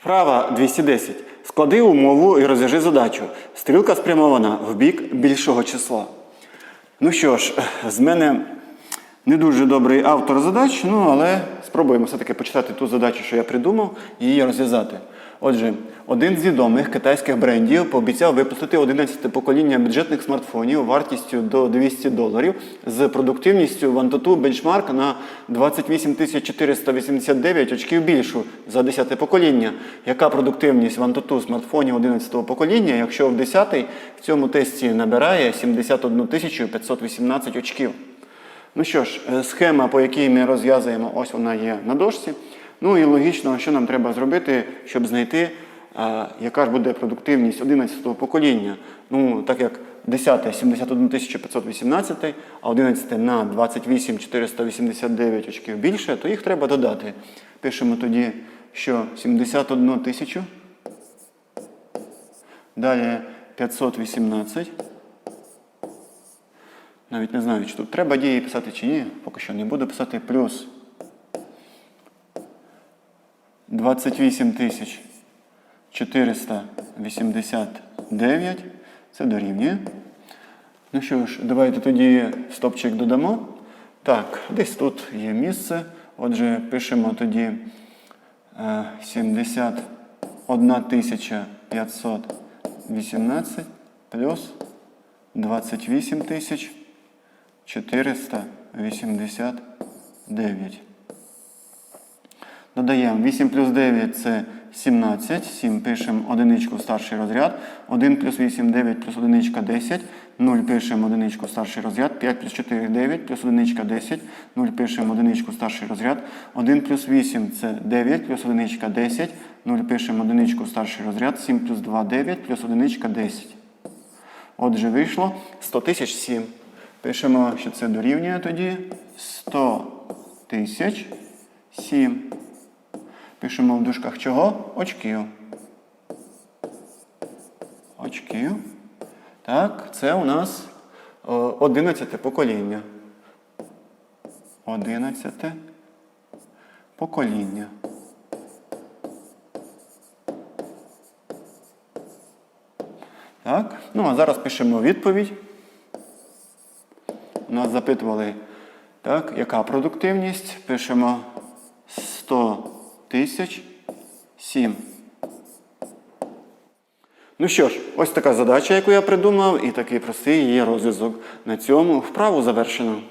Вправа 210. Склади умову і розв'яжи задачу. Стрілка спрямована в бік більшого числа. Ну що ж, з мене не дуже добрий автор задач, ну але спробуємо все-таки почитати ту задачу, що я придумав, і її розв'язати. Отже, один з відомих китайських брендів пообіцяв випустити 11 покоління бюджетних смартфонів вартістю до 200 доларів з продуктивністю в Antutu бенчмарк на 28 489 очків більшу за 10 покоління. Яка продуктивність в Antutu смартфонів 11 покоління, якщо в 10 в цьому тесті набирає 71 518 очків? Ну що ж, е, схема, по якій ми розв'язуємо, ось вона є на дошці. Ну і логічно, що нам треба зробити, щоб знайти, яка ж буде продуктивність 11-го покоління. Ну, так як 10 71 518, а 11 на 28 489 очків більше, то їх треба додати. Пишемо тоді, що 71 тисячу. Далі 518. Навіть не знаю, чи тут треба дії писати чи ні. Поки що не буду писати. Плюс 28 тисяч 489. Це дорівнює. Ну що ж, давайте тоді стопчик додамо. Так, десь тут є місце. Отже, пишемо тоді е, 71 тисяча 518 плюс 28 тисяч 489. Додаємо 8 плюс 9 це 17. 7 пишемо одиничку в старший розряд. 1 плюс 8 9 плюс одиничка 10. 0 пишемо одиничку в старший розряд. 5 плюс 4 9 плюс одиничка 10. 0 пишемо одиничку в старший розряд. 1 плюс 8 це 9 плюс одиничка 10. 0 пишемо одиничку в старший розряд. 7 плюс 2 9 плюс одиничка 10. Отже, вийшло 100 тисяч 7. Пишемо, що це дорівнює тоді 100 тисяч 7. Пишемо в дужках чого? Очків. Очків. Так, це у нас е, 11 покоління. 11 покоління. Так, ну а зараз пишемо відповідь. Нас запитували, так, яка продуктивність? Пишемо 100 тисяч сім. Ну що ж, ось така задача, яку я придумав, і такий простий її розв'язок. На цьому вправу завершено.